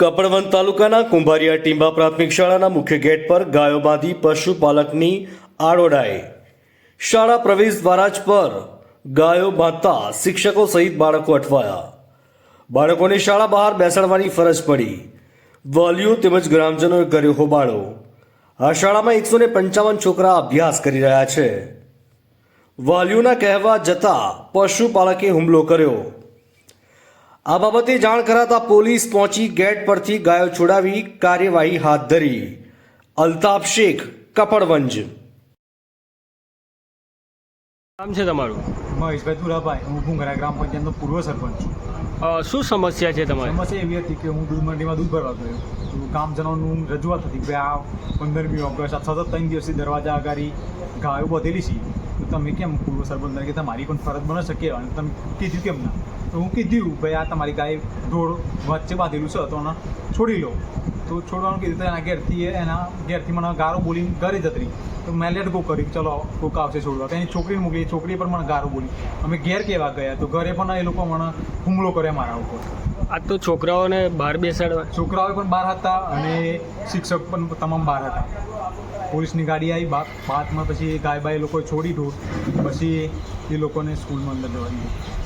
કપડવંત તાલુકાના કુંભારિયા ટીંબા પ્રાથમિક શાળાના મુખ્ય ગેટ પર ગાયો બાંધી પશુપાલકની આડોડાએ શાળા પ્રવેશ દ્વારા જ પર ગાયો બાંધતા શિક્ષકો સહિત બાળકો અટવાયા. બાળકોને શાળા બહાર બેસાડવાની ફરજ પડી. વાલીઓ તેમજ ગ્રામજનોએ કર્યો હોબાળો. આ શાળામાં એકસો ને પંચાવન છોકરા અભ્યાસ કરી રહ્યા છે. વાલીઓના કહેવા જતા પશુપાલકે હુમલો કર્યો. આ બાબતે જાણ કરાતા પોલીસ પહોંચી ગેટ પરથી ગાયો છોડાવી કાર્યવાહી હાથ ધરી. અલ્તાફ શેખ કપડવંજ. નામ છે તમારું? મહેશભાઈ દુરાભાઈ હું ભૂંગરા ગ્રામ પંચાયતનો પૂર્વ સરપંચ છું. અ, શું સમસ્યા છે તમારી? સમસ્યા એવી હતી કે હું દૂધ મંડીમાં દૂધ ભરવા ગયો. તો ગામજનોનું રજૂઆત હતી કે આ પંદરમી ઓગસ્ટ આ સતત ત્રણ દિવસથી દરવાજા આગળ ગાયો બધેલી છે. તો તમે કેમ પૂર્વ સરપંચ તરીકે તમારી પણ ફરજ બની શકે અને તમે કીધું કેમ ના? તો હું કીધું ભાઈ આ તમારી ગાય ઢોળ વચ્ચે બાંધેલું છે તો એને છોડી લો. તો છોડવાનું કીધું તો એના ઘેરથી એના ઘેરથી મને ગારો બોલીને ઘરે જતરી તો મેં લેટ ગો કરી ચલો કોક આવશે છોડવા. એની છોકરીને મોકલી છોકરી પણ મને ગારો બોલી. અમે ઘેર કેવા ગયા? તો ઘરે પણ એ લોકો મને હુમલો કર્યા મારા ઉપર. આ તો છોકરાઓને બહાર બેસાડવા. છોકરાઓ પણ બહાર હતા અને શિક્ષક પણ તમામ બહાર હતા. પોલીસની ગાડી આવી બાદમાં પછી ગાય બાય એ લોકોએ છોડી દો. પછી એ લોકોને સ્કૂલમાં અંદર જવા દીધું.